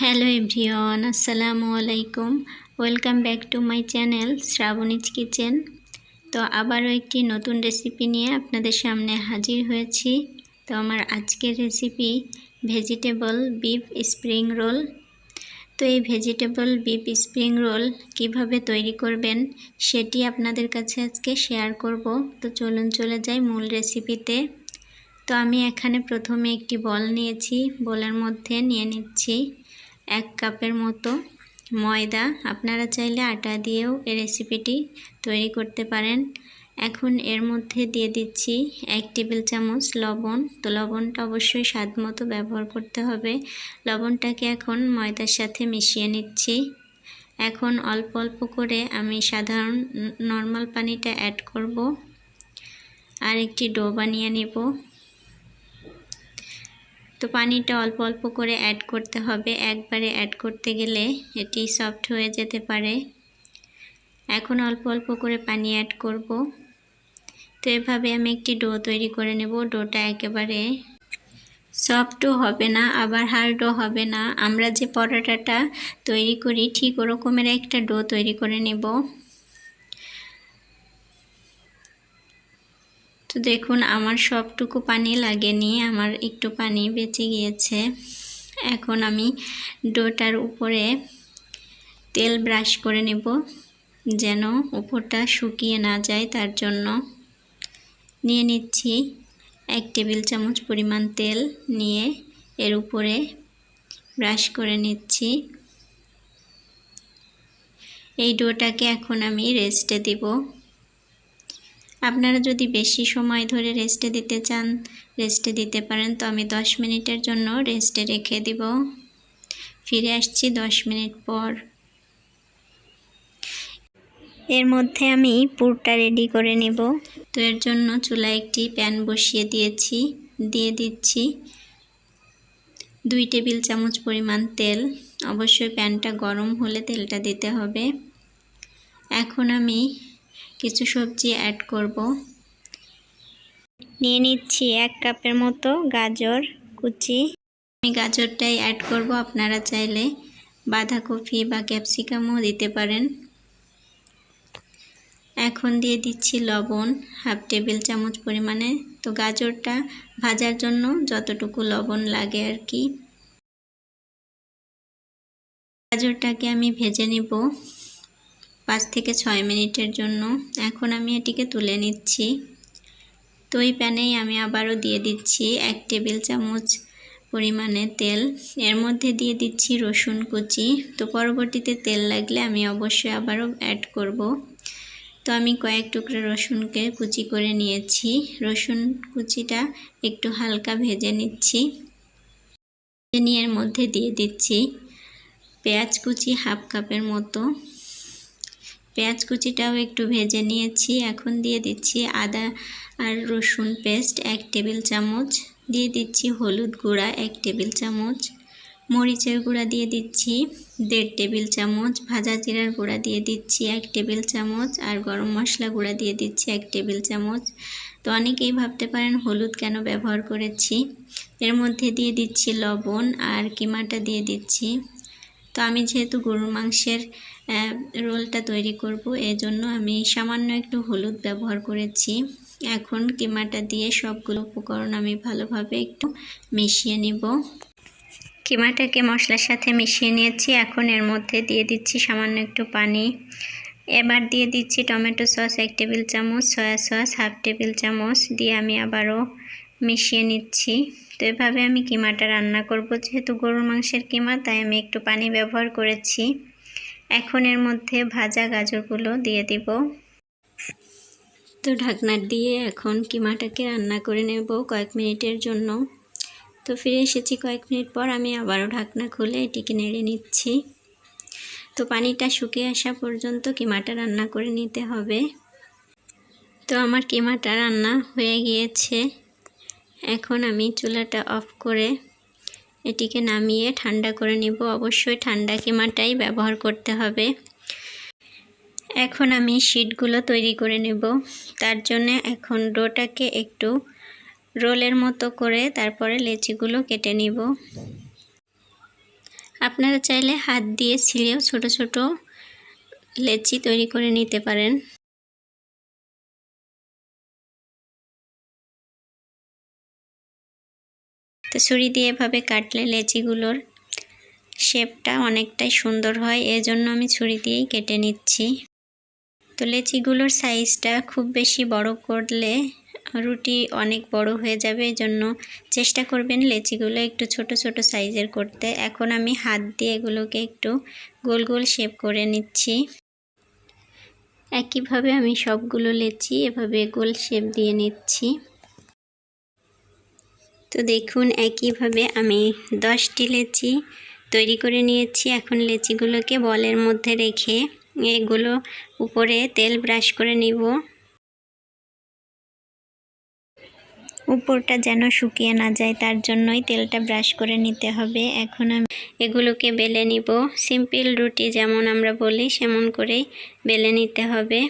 Hello everyone, আসসালামু আলাইকুম। Welcome back to my channel Shrabani's kitchen. তো আবারও একটি নতুন রেসিপি নিয়ে আপনাদের সামনে হাজির হয়েছি। তো আমার আজকের recipe vegetable beef spring roll. তো এই ভেজিটেবল বিফ স্প্রিং রোল কীভাবে তৈরি করবেন সেটি আপনাদের কাছে আজকে শেয়ার করব। তো চলুন চলে যাই মূল রেসিপিতে। তো আমি এখানে প্রথমে একটি বল নিয়েছি। বলের মধ্যে নিয়ে নিচ্ছি। এক কাপের মতো ময়দা। আপনারা চাইলে আটা দিয়েও এই রেসিপিটি তৈরি করতে পারেন। এখন এর মধ্যে দিয়ে দিচ্ছি এক টেবিল চামচ লবণ। তো লবণটা অবশ্যই স্বাদ মতো ব্যবহার করতে হবে। লবণটাকে এখন ময়দার সাথে মিশিয়ে নিচ্ছি। এখন অল্প অল্প করে আমি সাধারণ নর্মাল পানিটা অ্যাড করব। আর একটি ডো বানিয়ে নেব। তো পানিটা অল্প অল্প করে অ্যাড করতে হবে। একবারে অ্যাড করতে গেলে এটি সফট হয়ে যেতে পারে। এখন অল্প অল্প করে পানি অ্যাড করব। তো এভাবে আমি একটি ডো তৈরি করে নেব। ডোটা একেবারে সফটও হবে না, আবার হার্ডও হবে না। আমরা যে পরোটাটা তৈরি করি, ঠিক ওরকমের একটা ডো তৈরি করে নেব। তো দেখুন, আমার সবটুকু পানি লাগেনি, আমার একটু পানি বেঁচে গিয়েছে। এখন আমি ডোটার উপরে তেল ব্রাশ করে নেব, যেন উপরটা শুকিয়ে না যায়। তার জন্য নিয়ে নিচ্ছি এক টেবিল চামচ পরিমাণ তেল নিয়ে এর উপরে ব্রাশ করে নিচ্ছি। এই ডোটাকে এখন আমি রেস্টে দিব। আপনারা যদি বেশি সময় ধরে রেস্টে দিতে চান রেস্টে দিতে পারেন, তো আমি 10 মিনিটের জন্য রেস্টে রেখে দিব। ফিরে আসছি 10 মিনিট পর। এর মধ্যে আমি পুরটা রেডি করে নেব। তো এর জন্য চুলায় একটি প্যান বসিয়ে দিয়েছি, দিয়ে দিচ্ছি দুই টেবিল চামচ পরিমাণ তেল। অবশ্যই প্যানটা গরম হলে তেলটা দিতে হবে। এখন আমি কিছু সবজি অ্যাড করব। নিয়ে নিচ্ছি এক কাপের মতো গাজর কুচি। আমি গাজরটাই অ্যাড করব, আপনারা চাইলে বাঁধাকপি বা ক্যাপসিকামও দিতে পারেন। এখন দিয়ে দিচ্ছি লবণ হাফ টেবিল চামচ পরিমাণে। তো গাজরটা ভাজার জন্য যতটুকু লবণ লাগে আর কি। গাজরটাকে আমি ভেজে নিব। পাঁচ থেকে ছয় মিনিটের জন্য। এখন আমি এটিকে তুলে নিচ্ছি। তো ওই প্যানেই আমি আবারও দিয়ে দিচ্ছি এক টেবিল চামচ পরিমাণে তেল। এর মধ্যে দিয়ে দিচ্ছি রসুন কুচি। তো পরবর্তীতে তেল লাগলে আমি অবশ্যই আবারও অ্যাড করব। তো আমি কয়েক টুকরো রসুনকে কুচি করে নিয়েছি। রসুন কুচিটা একটু হালকা ভেজে নিচ্ছি। নিয়ে এর মধ্যে দিয়ে দিচ্ছি পেঁয়াজ কুচি হাফ কাপের মতো। পেঁয়াজ কুচিটাও একটু ভেজে নিয়েছি। এখন দিয়ে দিচ্ছি আদা আর রসুন পেস্ট এক টেবিল চামচ। দিয়ে দিচ্ছি হলুদ গুঁড়া এক টেবিল চামচ। মরিচের গুঁড়া দিয়ে দিচ্ছি দেড় টেবিল চামচ। ভাজা জিরার গুঁড়া দিয়ে দিচ্ছি এক টেবিল চামচ। আর গরম মশলা গুঁড়া দিয়ে দিচ্ছি এক টেবিল চামচ। তো অনেকেই ভাবতে পারেন হলুদ কেন ব্যবহার করেছি। এর মধ্যে দিয়ে দিচ্ছি লবণ আর কিমাটা দিয়ে দিচ্ছি। তো আমি যেহেতু গরুর মাংসের রোলটা তৈরি করব, এজন্য আমি সামান্য একটু হলুদ ব্যবহার করেছি। এখন কিমাটা দিয়ে সবগুলো উপকরণ আমি ভালোভাবে একটু মিশিয়ে নিব। কিমাটাকে মশলার সাথে মিশিয়ে নিয়েছি, এখন এর মধ্যে দিয়ে দিচ্ছি সামান্য একটু পানি। এবার দিয়ে দিচ্ছি টমেটো সস, এক টেবিল চামচ, সয়া সস, হাফ টেবিল চামচ, দিয়ে আমি আবারও মিশিয়ে নিচ্ছি। তো এভাবে আমি কিমাটা রান্না করব। যেহেতু গরুর মাংসের কিমা, তাই আমি একটু পানি ব্যবহার করেছি। এখন এর মধ্যে ভাজা গাজরগুলো দিয়ে দিব। তো ঢাকনা দিয়ে এখন কিমাটাকে রান্না করে নেব কয়েক মিনিটের জন্য। তো ফিরে এসেছি কয়েক মিনিট পর আমি আবারও ঢাকনা খুলে এটিকে নেড়ে নিচ্ছি। তো পানিটা শুকিয়ে আসা পর্যন্ত কিমাটা রান্না করে নিতে হবে। তো আমার কিমাটা রান্না হয়ে গিয়েছে। এখন আমি চুলাটা অফ করে এটিকে নামিয়ে ঠান্ডা করে নিব। অবশ্যই ঠান্ডা কিমাটাই ব্যবহার করতে হবে। এখন আমি শিটগুলো তৈরি করে নেব। তার জন্য এখন ডোটাকে একটু রোলের মতো করে তারপরে লেচিগুলো কেটে নিব। আপনারা চাইলে হাত দিয়ে ছিলেও ছোট ছোট লেচি তৈরি করে নিতে পারেন। ছুরি দিয়ে এভাবে কাটলে লেচিগুলোর শেপটা অনেকটাই সুন্দর হয়, এজন্য আমি ছুরি দিয়েই কেটে নিচ্ছি। তো লেচিগুলোর সাইজটা খুব বেশি বড় করলে রুটি অনেক বড় হয়ে যাবে এই জন্য চেষ্টা করবেন লেচিগুলো একটু ছোট ছোট সাইজের করতে। এখন আমি হাত দিয়ে এগুলোকে একটু গোল গোল শেপ করে নিচ্ছি। একইভাবে আমি সবগুলো লেচি এভাবে গোল শেপ দিয়ে নিচ্ছি। তো দেখুন, একইভাবে আমি দশটি লেচি তৈরি করে নিয়েছি। এখন লেচিগুলোকে বলের মধ্যে রেখে এগুলো উপরে তেল ব্রাশ করে নিব। উপরটা যেন শুকিয়ে না যায়, তার জন্যই তেলটা ব্রাশ করে নিতে হবে। এখন আমি এগুলোকে বেলে নিব। সিম্পল রুটি যেমন আমরা বলি, সেমন করেই বেলে নিতে হবে।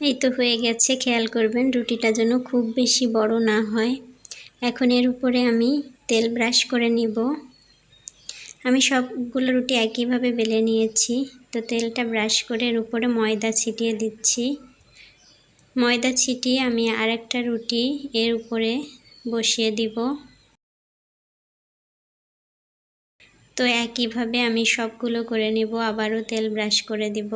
এই তো হয়ে গেছে, খেয়াল করবেন রুটিটা যেন খুব বেশি বড় না হয়। এখন এর উপরে আমি তেল ব্রাশ করে নিব। আমি সবগুলো রুটি একইভাবে বেলে নিয়েছি। তো তেলটা ব্রাশ করে এর উপরে ময়দা ছিটিয়ে দিচ্ছি। ময়দা ছিটিয়ে আমি আরেকটা রুটি এর উপরে বসিয়ে দিব। তো একইভাবে আমি সবগুলো করে নিব, আবারও তেল ব্রাশ করে দিব।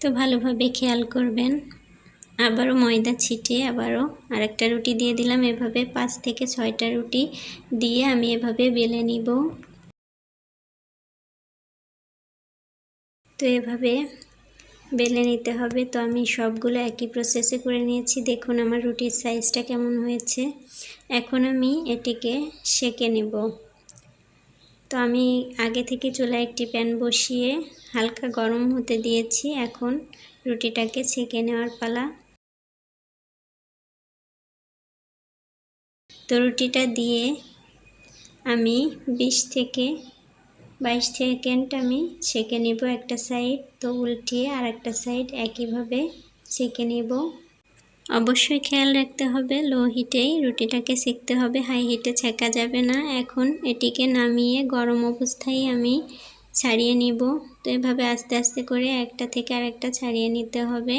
তো ভালোভাবে খেয়াল করবেন। আবারও ময়দা ছিটিয়ে আবারও আরেকটা রুটি দিয়ে দিলাম। এভাবে পাঁচ থেকে ছয়টা রুটি দিয়ে আমি এভাবে বেলে নিব। তো এভাবে বেলে নিতে হবে। তো আমি সবগুলো একই প্রসেসে করে নিয়েছি। দেখুন আমার রুটির সাইজটা কেমন হয়েছে। এখন আমি এটিকে সেকে নেব। তো আমি আগে থেকে চুলায় একটি প্যান বসিয়ে হালকা গরম হতে দিয়েছি। এখন রুটিটাকে ছেঁকে নেওয়ার পালা। তো রুটিটা দিয়ে আমি বিশ থেকে বাইশ সেকেন্ড আমি ছেঁকে নেব একটা সাইড। তো উল্টিয়ে আর একটা সাইড একইভাবে ছেঁকে নেব। অবশ্যই খেয়াল রাখতে হবে, লো হিটেই রুটিটাকে সেঁকতে হবে, হাই হিটে ছেঁকা যাবে না। এখন এটিকে নামিয়ে গরম অবস্থায় আমি ছাড়িয়ে নিব। তো এভাবে আস্তে আস্তে করে একটা থেকে আরেকটা ছাড়িয়ে নিতে হবে।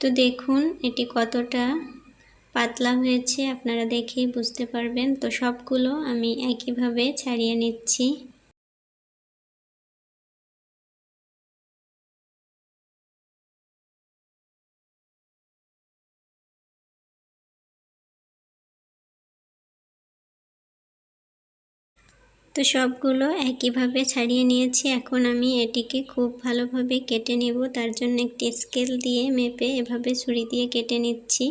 তো দেখুন এটি কতটা পাতলা হয়েছে, আপনারা দেখেই বুঝতে পারবেন। তো সবগুলো আমি একইভাবে ছাড়িয়ে নিচ্ছি। তো সবগুলো একইভাবে ছাড়িয়ে নিয়েছি। এখন আমি এটিকে খুব ভালোভাবে কেটে নেব। তার জন্য একটি স্কেল দিয়ে মেপে এভাবে ছুরি দিয়ে কেটে নিচ্ছি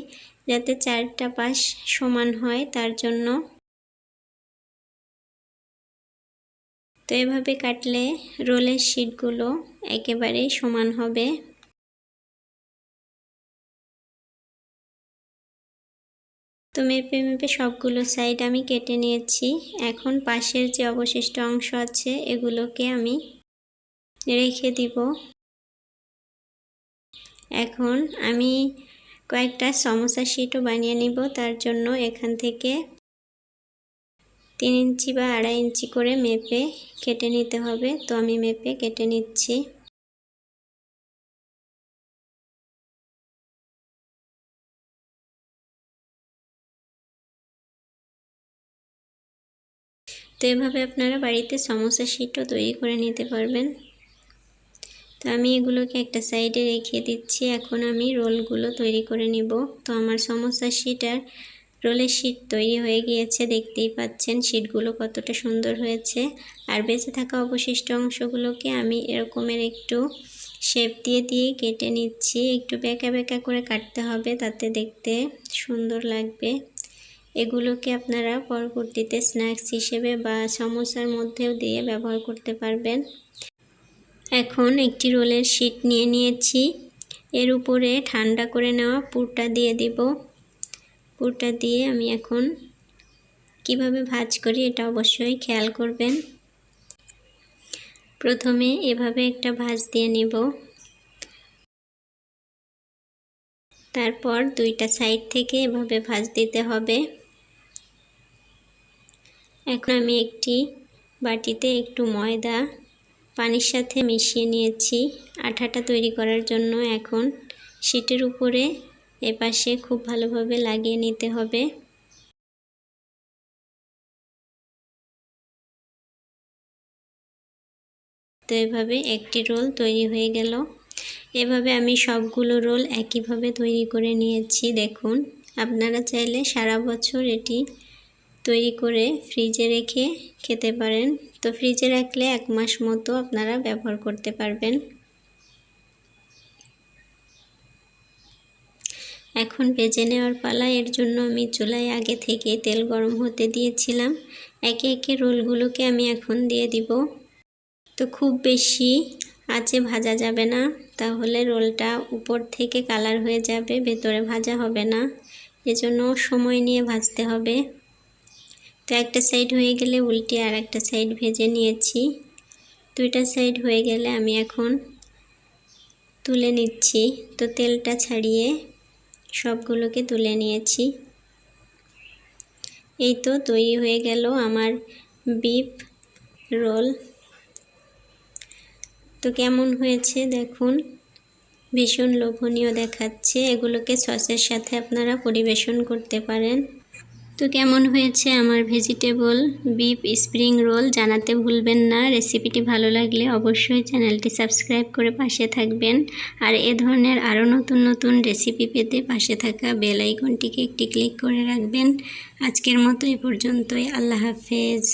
যাতে চারটা পাশ সমান হয় তার জন্য। তো এভাবে কাটলে রোলের শিটগুলো একেবারেই সমান হবে। তো মেপে মেপে সবগুলো সাইড আমি কেটে নিয়েছি। এখন পাশের যে অবশিষ্ট অংশ আছে, এগুলোকে আমি রেখে দিব। এখন আমি কয়েকটা সমস্যা শিটও বানিয়ে নিব। তার জন্য এখান থেকে তিন ইঞ্চি বা আড়াই ইঞ্চি করে মেপে কেটে নিতে হবে। তো আমি মেপে কেটে নিচ্ছি। তো এভাবে আপনারা বাড়িতে সমস্যা শিটও তৈরি করে নিতে পারবেন। তো আমি এগুলোকে একটা সাইডে রেখে দিচ্ছি। এখন আমি রোলগুলো তৈরি করে নিব। তো আমার সমস্যা শিট আর রোলের শিট তৈরি হয়ে গিয়েছে, দেখতেই পাচ্ছেন শিটগুলো কতটা সুন্দর হয়েছে। আর বেঁচে থাকা অবশিষ্ট অংশগুলোকে আমি এরকমের একটু শেপ দিয়ে দিয়ে কেটে নিচ্ছি। একটু বেঁকা বেঁকা করে কাটতে হবে, তাতে দেখতে সুন্দর লাগবে। এগুলোকে আপনারা পরবর্তীতে স্ন্যাক্স হিসেবে বা সমোসার মধ্যেও দিয়ে ব্যবহার করতে পারবেন। এখন একটি রোলের শিট নিয়ে নিয়েছি। এর উপরে ঠান্ডা করে নেওয়া পুরটা দিয়ে দিব। পুরটা দিয়ে আমি এখন কীভাবে ভাজ করি এটা অবশ্যই খেয়াল করবেন। প্রথমে এভাবে একটা ভাজ দিয়ে নিব। তারপর দুইটা সাইড থেকে এভাবে ভাজ দিতে হবে। এখন আমি একটি বাটিতে একটু ময়দা, পানির সাথে মিশিয়ে নিয়েছি। আঠাটা তৈরি করার জন্য এখন শীটের উপরে এপাশে খুব ভালোভাবে লাগিয়ে নিতে হবে। তো এভাবে একটি রোল তৈরি হয়ে গেল। এভাবে আমি সবগুলো রোল একইভাবে তৈরি করে নিয়েছি। দেখুন, আপনারা চাইলে সারা বছর এটি তৈরি করে ফ্রিজে রেখে খেতে পারেন। তো ফ্রিজে রাখলে এক মাস মতো আপনারা ব্যবহার করতে পারবেন। এখন ভেজে নেওয়ার পালা, এর জন্য আমি চুলায় আগে থেকে তেল গরম হতে দিয়েছিলাম। একে একে রোলগুলোকে আমি এখন দিয়ে দিব। তো খুব বেশি আঁচে ভাজা যাবে না, তাহলে রোলটা উপর থেকে কালার হয়ে যাবে, ভেতরে ভাজা হবে না। এজন্য সময় নিয়ে ভাজতে হবে। তো একটা সাইড হয়ে গেলে উল্টে আর একটা সাইড ভেজে নিয়েছি। দুইটা সাইড হয়ে গেলে আমি এখন তুলে নিচ্ছি। তো তেলটা ছাড়িয়ে সবগুলোকে তুলে নিয়েছি। এই তো তৈরি হয়ে গেল আমার বিফ রোল তো কেমন হয়েছে দেখুন, ভীষণ লোভনীয় দেখাচ্ছে। এগুলোকে সসের সাথে আপনারা পরিবেশন করতে পারেন। তো কেমন হয়েছে আমার ভেজিটেবল বিফ স্প্রিং রোল জানাতে ভুলবেন না। রেসিপিটি ভালো লাগলে অবশ্যই চ্যানেলটি সাবস্ক্রাইব করে পাশে থাকবেন। আর এ ধরনের আরও নতুন নতুন রেসিপি পেতে পাশে থাকা বেল আইকনটিকে একটি ক্লিক করে রাখবেন। আজকের মতো এ পর্যন্তই। আল্লাহ হাফেজ।